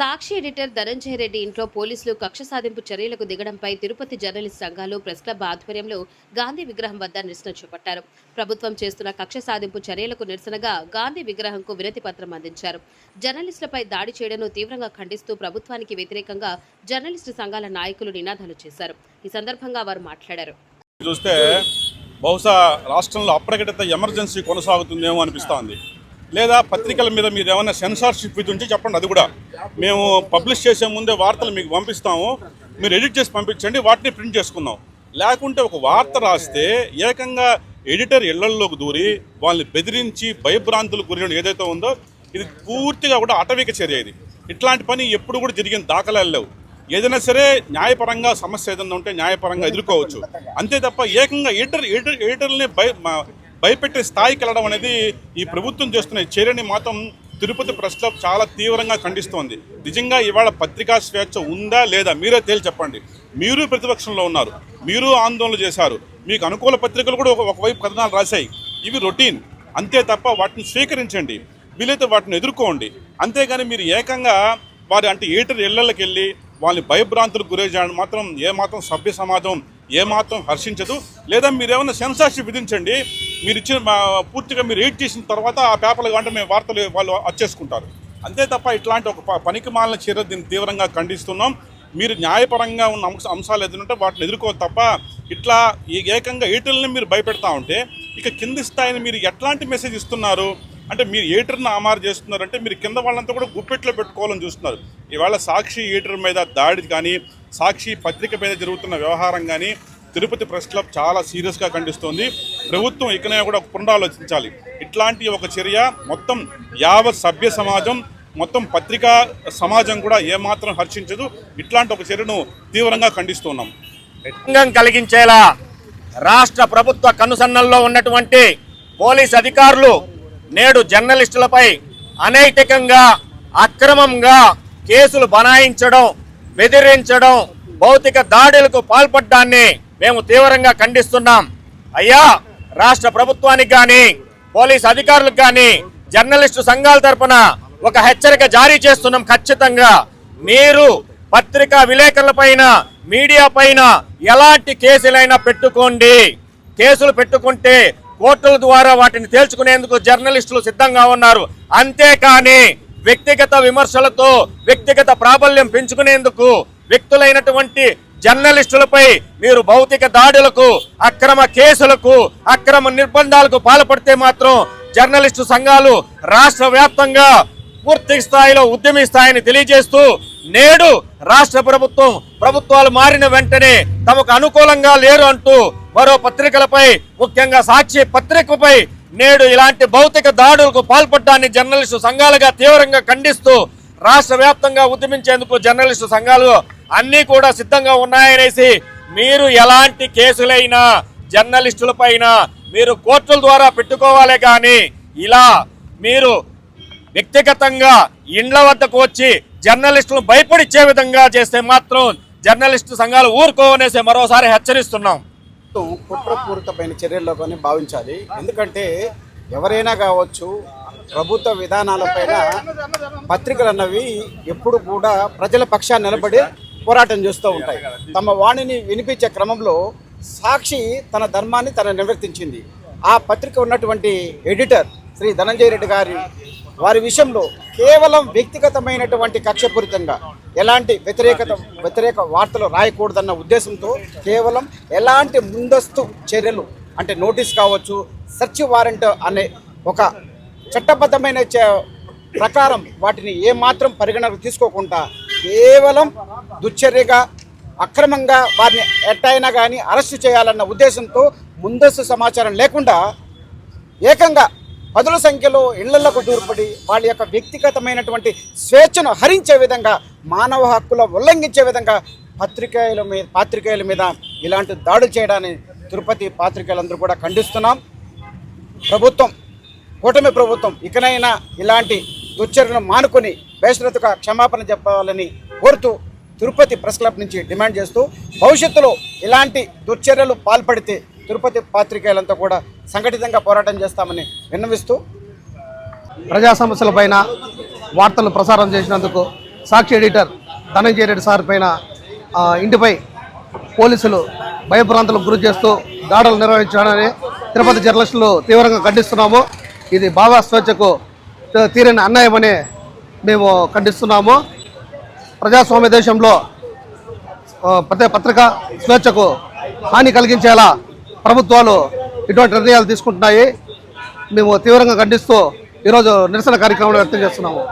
సాక్షి editor Dhananjaya Reddy ఇంట్లో పోలీసులు కక్ష సాధింపు చర్యలకు దిగడంపై తిరుపతి జర్నలిస్ట్ సంఘాలు ప్రెస్ క్లబ్ ఆధ్వర్యంలో గాంధీ విగ్రహం వద్ద నిరసన చేపట్టారు. ప్రభుత్వం చేస్తున్న కక్ష సాధింపు చర్యలకు నిరసనగా గాంధీ విగ్రహంకు వినతి పత్రం అందించారు. జర్నలిస్టులపై దాడి చేయడం తీవ్రంగా ఖండిస్తూ ప్రభుత్వానికి వ్యతిరేకంగా జర్నలిస్టు సంఘాల నాయకులు నినాదాలు చేశారు. ఈ సందర్భంగా వారు మాట్లాడారు. చూస్తే బహుశా రాష్ట్రంలో అప్రకటిత ఎమర్జెన్సీ కొనసాగుతుందేమో అనిపిస్తోంది. లేదా పత్రికల మీద మీరు ఏమైనా సెన్సార్షిప్ ఇది ఉంటే చెప్పండి అది కూడా. మేము పబ్లిష్ చేసే ముందే వార్తలు మీకు పంపిస్తాము. మీరు ఎడిట్ చేసి పంపించండి వాటిని ప్రింట్ చేసుకుందాం. లేకుంటే ఒక వార్త రాస్తే ఏకంగా ఎడిటర్ ఇళ్ళల్లోకి దూరి వాళ్ళని బెదిరించి భయభ్రాంతులు గురి ఏదైతే ఉందో ఇది పూర్తిగా కూడా అటవిక చర్య ఇది. ఇట్లాంటి పని ఎప్పుడు కూడా జరిగిన దాఖలాలు లేవు. ఏదైనా సరే న్యాయపరంగా సమస్య ఏదైనా ఉంటే న్యాయపరంగా ఎదుర్కోవచ్చు. అంతే తప్ప ఏకంగా ఎడిటర్ ఎడిటర్ ఎడిటర్ని భయ భయపెట్టే స్థాయికి వెళ్ళడం అనేది ఈ ప్రభుత్వం చేస్తున్న చర్యని మాత్రం తిరుపతి ప్రెస్ క్లబ్ చాలా తీవ్రంగా ఖండిస్తోంది. నిజంగా ఇవాళ పత్రికా స్వేచ్ఛ ఉందా లేదా మీరే తేల్చి చెప్పండి. మీరు ప్రతిపక్షంలో ఉన్నారు. మీరు ఆందోళన చేశారు. మీకు అనుకూల పత్రికలు కూడా ఒక ఒకవైపు కథనాలు రాశాయి. ఇవి రొటీన్. అంతే తప్ప వాటిని స్వీకరించండి. వీలైతే వాటిని ఎదుర్కోండి. అంతేగాని మీరు ఏకంగా వారి అంటే ఏటర్ ఇళ్ళకి వెళ్ళి వాళ్ళని భయభ్రాంతులకు గురి చేయడం మాత్రం ఏమాత్రం సభ్య సమాజం ఏమాత్రం హర్షించదు. లేదా మీరేమైనా సెన్సార్షిప్ విధించండి. మీరు ఇచ్చిన మా- పూర్తిగా మీరు ఎయిట్ చేసిన తర్వాత ఆ పేపర్లు అంటే మేము వార్తలు వాళ్ళు వచ్చేసుకుంటారు. అంతే తప్ప ఇట్లాంటి ఒక ప- పనికి మాలిన చర్య దీన్ని తీవ్రంగా ఖండిస్తున్నాం. మీరు న్యాయపరంగా ఉన్న అంశ అంశాలు ఎదురుంటే వాటిని ఎదుర్కో తప్ప ఇట్లా ఈ ఏకంగా ఎయిటర్ని మీరు భయపెడతా ఉంటే ఇక కింది స్థాయిని మీరు ఎట్లాంటి మెసేజ్ ఇస్తున్నారు? అంటే మీరు ఏటర్ని అమారు చేస్తున్నారంటే మీరు కింద వాళ్ళంతా కూడా గుప్పెట్లో పెట్టుకోవాలని చూస్తున్నారు. ఇవాళ సాక్షి ఏటర్ మీద దాడి కానీ సాక్షి పత్రిక మీద జరుగుతున్న వ్యవహారం కానీ తిరుపతి ప్రెస్ క్లబ్ చాలా సీరియస్గా ఖండిస్తోంది. ప్రభుత్వం ఇకనే కూడా పునరాలోచించాలి. ఇట్లాంటి ఒక చర్య మొత్తం యావత్ సభ్య సమాజం మొత్తం పత్రికా సమాజం కూడా ఏమాత్రం హర్షించదు. ఇట్లాంటి ఒక చర్యను తీవ్రంగా ఖండిస్తున్నాం. భంగం కలిగించేలా రాష్ట్ర ప్రభుత్వ కనుసన్నల్లో ఉన్నటువంటి పోలీస్ అధికారులు నేడు జర్నలిస్టులపై అనైతికంగా అక్రమంగా కేసులు బనాయించడం బెదిరించడం భౌతిక దాడులకు పాల్పడ్డాన్ని మేము తీవ్రంగా ఖండిస్తున్నాం. అయ్యా రాష్ట్ర ప్రభుత్వానికి కానీ పోలీస్ అధికారులకు కానీ జర్నలిస్టు సంఘాల తరఫున ఒక హెచ్చరిక జారీ చేస్తున్నాం ఖచ్చితంగా. మీరు పత్రికా విలేకరుల పైన మీడియా పైన ఎలాంటి కేసులైనా పెట్టుకోండి. కేసులు పెట్టుకుంటే కోర్టుల ద్వారా వాటిని తేల్చుకునేందుకు జర్నలిస్టులు సిద్ధంగా ఉన్నారు. అంతేకాని వ్యక్తిగత విమర్శలతో వ్యక్తిగత ప్రాబల్యం పెంచుకునేందుకు వ్యక్తులైనటువంటి జర్నలిస్టులపై మీరు భౌతిక దాడులకు అక్రమ కేసులకు అక్రమ నిర్బంధాలకు పాల్పడితే మాత్రం జర్నలిస్టు సంఘాలు రాష్ట్ర వ్యాప్తంగా పూర్తి స్థాయిలో ఉద్యమిస్తాయని తెలియజేస్తూ నేడు రాష్ట్ర ప్రభుత్వం ప్రభుత్వాలు మారిన వెంటనే తమకు అనుకూలంగా లేరు అంటూ మరో పత్రికలపై ముఖ్యంగా సాక్షి పత్రికపై నేడు ఇలాంటి భౌతిక దాడులకు పాల్పడ్డాన్ని జర్నలిస్టు సంఘాలుగా తీవ్రంగా ఖండిస్తూ రాష్ట్ర వ్యాప్తంగా ఉద్యమించేందుకు జర్నలిస్టు సంఘాలు అన్నీ కూడా సిద్ధంగా ఉన్నాయనేసి మీరు ఎలాంటి కేసులైనా జర్నలిస్టులపైన మీరు కోర్టుల ద్వారా పెట్టుకోవాలే కానీ ఇలా మీరు వ్యక్తిగతంగా ఇండ్ల వద్దకు వచ్చి జర్నలిస్టులను భయపడిచ్చే విధంగా చేస్తే మాత్రం జర్నలిస్టు సంఘాలు ఊరుకోవనేసి మరోసారి హెచ్చరిస్తున్నాం. ప్రభుత్వం కుట్రపూరితమైన చర్యల్లోగానే భావించాలి. ఎందుకంటే ఎవరైనా కావచ్చు ప్రభుత్వ విధానాలపైన పత్రికలు అన్నవి ఎప్పుడు కూడా ప్రజల పక్షాన్ని నిలబడి పోరాటం చేస్తూ ఉంటాయి. తమ వాణిని వినిపించే క్రమంలో సాక్షి తన ధర్మాన్ని తన నిర్వర్తించింది. ఆ పత్రిక ఉన్నటువంటి ఎడిటర్ శ్రీ ధనంజయ రెడ్డి గారి వారి విషయంలో కేవలం వ్యక్తిగతమైనటువంటి కక్షపూరితంగా ఎలాంటి వ్యతిరేకత వ్యతిరేక వార్తలు రాయకూడదన్న ఉద్దేశంతో కేవలం ఎలాంటి ముందస్తు చర్యలు అంటే నోటీస్ కావచ్చు సెర్చ్ వారెంట్ అనే ఒక చట్టబద్ధమైన ప్రకారం వాటిని ఏమాత్రం పరిగణనకు తీసుకోకుండా కేవలం దుశ్చర్యగా అక్రమంగా వారిని ఎట్టయినా కానీ అరెస్టు చేయాలన్న ఉద్దేశంతో ముందస్తు సమాచారం లేకుండా ఏకంగా పదుల సంఖ్యలో ఇళ్ళలకు దూరపడి వాళ్ళ యొక్క వ్యక్తిగతమైనటువంటి స్వేచ్ఛను హరించే విధంగా మానవ హక్కుల ఉల్లంఘించే విధంగా పత్రికేయుల మీద పాత్రికేయుల మీద ఇలాంటి దాడులు చేయడాన్ని తిరుపతి పాత్రికేయులందరూ కూడా ఖండిస్తున్నాం. ప్రభుత్వం కూటమి ప్రభుత్వం ఇకనైనా ఇలాంటి దుశ్చర్యను మానుకొని బేషరతుగా క్షమాపణ చెప్పాలని కోరుతూ తిరుపతి ప్రెస్ క్లబ్ నుంచి డిమాండ్ చేస్తూ భవిష్యత్తులో ఇలాంటి దుర్చర్యలు పాల్పడితే తిరుపతి పాత్రికేయులంతా కూడా సంఘటితంగా పోరాటం చేస్తామని విన్నవిస్తూ ప్రజా సమస్యలపైన వార్తలు ప్రసారం చేసినందుకు సాక్షి ఎడిటర్ ధనంజయ రెడ్డి సార్ పైన ఇంటిపై పోలీసులు భయభ్రాంతులకు గురి చేస్తూ దాడులు నిర్వహించడాన్ని తిరుపతి జర్నలిస్టులు తీవ్రంగా ఖండిస్తున్నాము. ఇది భావ స్వేచ్ఛకు తీరని అన్యాయమనే మేము ఖండిస్తున్నాము. ప్రజాస్వామ్య దేశంలో ప్రతి పత్రిక స్వేచ్ఛకు హాని కలిగించేలా ప్రభుత్వాలు ఇటువంటి నిర్ణయాలు తీసుకుంటున్నాయి. మేము తీవ్రంగా ఖండిస్తూ ఈరోజు నిరసన కార్యక్రమాలు వ్యక్తం చేస్తున్నాము.